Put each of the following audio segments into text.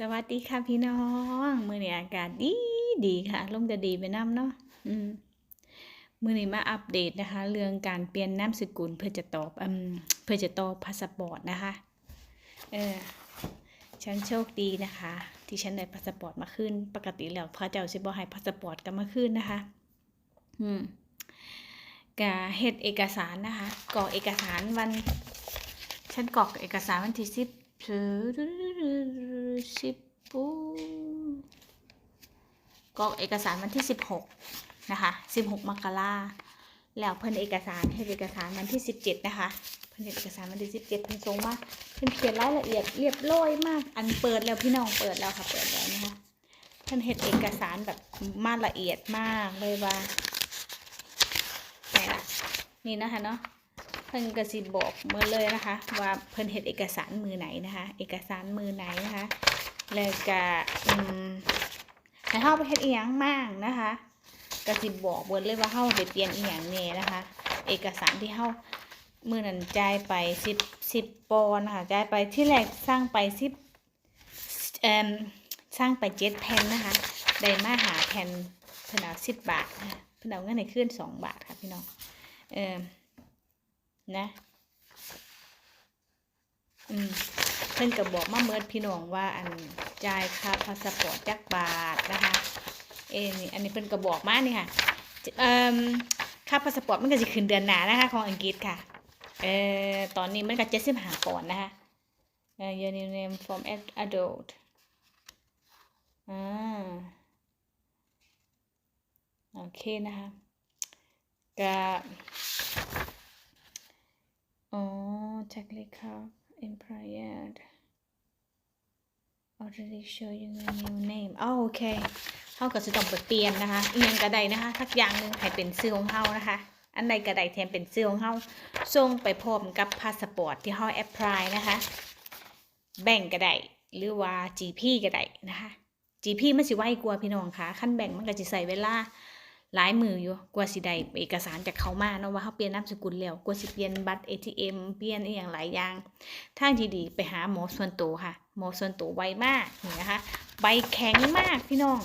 สวัสดีค่ะพี่น้องมื้อนี้อากาศดีดีค่ะลมก็ดีไปน้ำเนาะอืมมื้อนี้มาอัปเดตนะคะ เรื่องการเปลี่ยนนามสกุลเพื่อจะตอบอืมเพื่อจะต่อพาสปอร์ตนะคะเออฉันโชคดีนะคะ ที่ฉันได้พาสปอร์ตมาขึ้น ปกติแล้วพระเจ้าสิบ่ให้พาสปอร์ตกลับมาขึ้นนะคะ อืมกะเฮ็ดเอกสารนะคะกรอกเอกสารวัน ฉันกรอกเอกสารวันที่สิบ สิบปูกรอกเอกสารวันที่สิบหกนะคะสิบหกมกราแล้วเพิ่นเอกสารให้เอกสารวันที่สิบเจ็ดนะคะเพิ่นเอกสารวันที่สิบเจ็ดเพิ่นส่งมาเพิ่นเขียนรายละเอียดเรียบร้อยมาก อันเปิดแล้วพี่น้องเปิดแล้วค่ะเปิดแล้วนะคะเพิ่นเฮ็ดเอกสารแบบมาละเอียดมากเลยว่าไหนล่ะนี่นะคะเนาะ พิ่นก็สิบอกเมื่อเลยนะคะ ว่าเพิ่นเฮ็ดเอกสารมือไหนนะคะ เอกสารมือไหนนะคะ แล้วก็อืมให้เฮาไปเฮ็ดอีหยังมั่งนะคะก็สิบอกเบิดเลยว่าเฮาได้เปลี่ยนอีหยังแน่นะคะ เอกสารที่เฮามือนั้นจ่ายไป10 10ปอนนะคะจ่ายไปที่แรกสร้างไป10เอ่มสร้างไป7แผ่นนะคะได้มาหาแผ่นเพิ่นเอา10บบาทนะเพิ่นเอาเงินให้คืน2บาทค่ะพี่น้องเอ่อ นะอืมเพิ่อนก็บอกมาเมิดพี่น้องว่าอันจ่ายค่าพาสปอร์ตจักบาทนะคะ เอ็นี่อันนี้เพิ่อนก็บอกมานี่ค่ะเอ่อค่าพาสปอร์ตมันก็จะขึ้นเดือนหน้านะคะของอังกฤษค่ะเอ่อตอนนี้มันก็เจ็ดสิบห้าปอนด์นะคะเอ่อ your new name from adult อ่าโอเคนะคะก็ อ๋อ technically cup expired already show you a new name อ๋อโอเคเฮาก็จะต้องเปลี่ยนนะคะอีหยังกระไดนะคะทักอย่างหนึ่งให้เป็นชื่อของเฮานะคะ อันใดกระไดแทนเป็นชื่อของเฮาส่งไปพร้อมกับพาสปอร์ตที่เฮาแอพพลายนะคะ แบ่งกระไดหรือว่า GP กระไดนะคะ GP มันสิไวกว่าพี่น้องค่ะขั้นแบ่งมันก็จะใส่เวลา หลายมืออยู่กว่าสิได้เอกสารจากเขามาเนาะว่าเขาเปลี่ยนนามสกุลแล้วกว่าสิเปลี่ยนบัตร ATM เปลี่ยนอีกอย่างหลายอย่างทางที่ดีไปหาหมอส่วนตัวค่ะ หมอส่วนตัวไวมากนี่นะคะใบแข็งมากพี่น้อง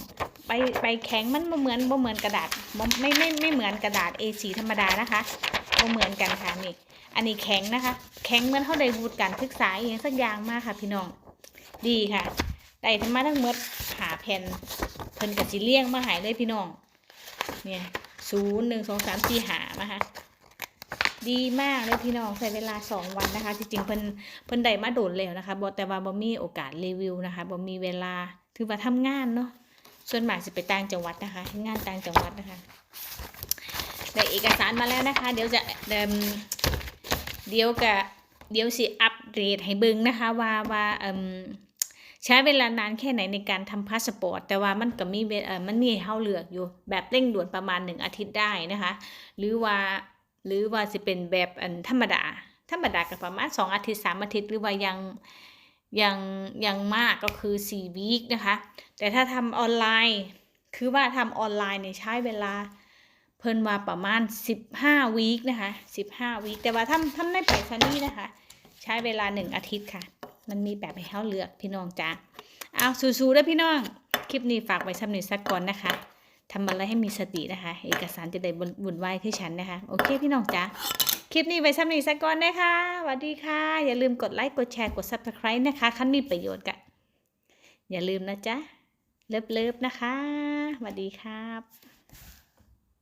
ใบใบแข็งมันบ่เหมือนบ่เหมือนกระดาษบ่ไม่ไม่ไม่เหมือนกระดาษ A4 ธรรมดานะคะบ่เหมือนกันค่ะนี่อันนี้แข็งนะคะ แข็งเหมือนเขาได้วูดการศึกษาอย่างสักอย่างมากค่ะ พี่น้องดีค่ะได้ทั้งมาทั้งหมดหาแผ่นเพิ่นกับสิเลี่ยงมาหายเลยพี่น้อง เนี่ยศูนย์หนึ่งสองสามสี่หานะคะดีมากเลยพี่น้องใช้เวลาสองวันนะคะ จริงๆเพิ่นเพิ่นได้มาโดนแล้วนะคะบอแต่ว่าบ่มีโอกาสรีวิวนะคะบ่มีเวลาถือว่าทำงานเนาะส่วนมากจะไปต่างจังหวัดนะคะ งานต่างจังหวัดนะคะได้เอกสารมาแล้วนะคะ เดี๋ยวจะเดิมเดี๋ยวกะเดี๋ยวสิอัปเดตให้เบิ่งนะคะว่าว่าเอ่ม ใช้เวลานานแค่ไหนในการทำพาสปอร์ต แต่ว่ามันก็มีเอ่อมันมีเฮาเลือกอยู่ แบบเร่งด่วนประมาณหนึ่งอาทิตย์ได้นะคะ หรือว่าหรือว่าจะเป็นแบบอันธรรมดา ธรรมดาก็ประมาณ2อาทิตย์3อาทิตย์หรือว่ายังยังยังมากก็คือ4วีคนะคะ แต่ถ้าทำออนไลน์ คือว่าทำออนไลน์เนี่ยใช้เวลาเพิ่นมาประมาณ 15 วีคนะคะ 15 วีคแต่ว่าทำทำในไปรษณีย์นะคะ ใช้เวลา 1 อาทิตย์ค่ะ มันมีแบบให้เฮาเลือกพี่น้องจ้าเอาสู้ๆด้วยพี่น้อง คลิปนี้ฝากไว้สำหรับสักก่อนนะคะทำอะไรให้มีสตินะคะ เอกสารจะได้บุญไหวายที่ฉันนะคะ โอเคพี่น้องจ้าคลิปนี้ไว้สำหรับสักก่อนนะคะสวัสดีค่ะ อย่าลืมกดไลค์ กดแชร์ กด subscribe นะคะ คันมีประโยชน์กะอย่าลืมนะจ๊ะ เลิฟๆนะคะสวัสดีครับ